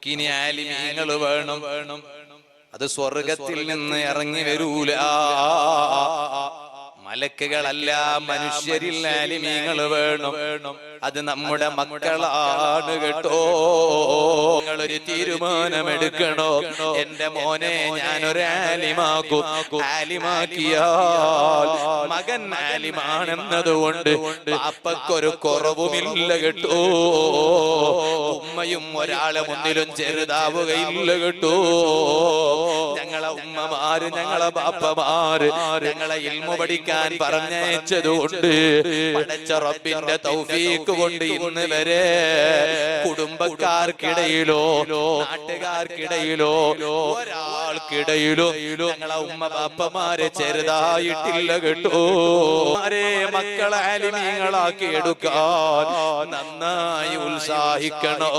നമുക്കിനി ആലിമീങ്ങൾ വേണം. വേണം. അത് സ്വർഗത്തിൽ നിന്ന് ഇറങ്ങി വരൂല. മലക്കുകളല്ല മനുഷ്യരിൽ ആലിമീങ്ങൾ വേണം. വേണം. അത് നമ്മുടെ മക്കളാണ് കേട്ടോ. നിങ്ങളൊരു തീരുമാനമെടുക്കണോ? എന്റെ മോനെ ഞാനൊരു ആലിമാക്കും. ആലിമാക്കിയാൽ മകൻ ആലിമാണെന്നത് കൊണ്ട് അപ്പക്കൊരു കുറവുമില്ല കേട്ടോ. ഉമ്മയും ഒരാളെ മുന്നിലും ചെറുതാവുകയില്ല കേട്ടോ. ഞങ്ങളെ ഉമ്മമാര് ഞങ്ങളെ ബാപ്പമാര് ഞങ്ങളെ ഇൽമു പഠിക്കാൻ പറഞ്ഞയച്ചതുകൊണ്ട് പടച്ച റബ്ബിന്റെ തൗഫീക്ക് കൊണ്ട് ഇന്ന് വരെ കുടുംബക്കാർക്കിടയിലോ നാട്ടുകാർക്കിടയിലോ ഒരാൾക്കിടയിലോ ഞങ്ങളെ ഉമ്മ ബാപ്പമാരെ ചെറുതായിട്ടില്ല കേട്ടോ. ആരെ മക്കളെ അലിമീങ്ങളാക്കി എടുക്കാൻ നന്നായി ഉത്സാഹിക്കണോ.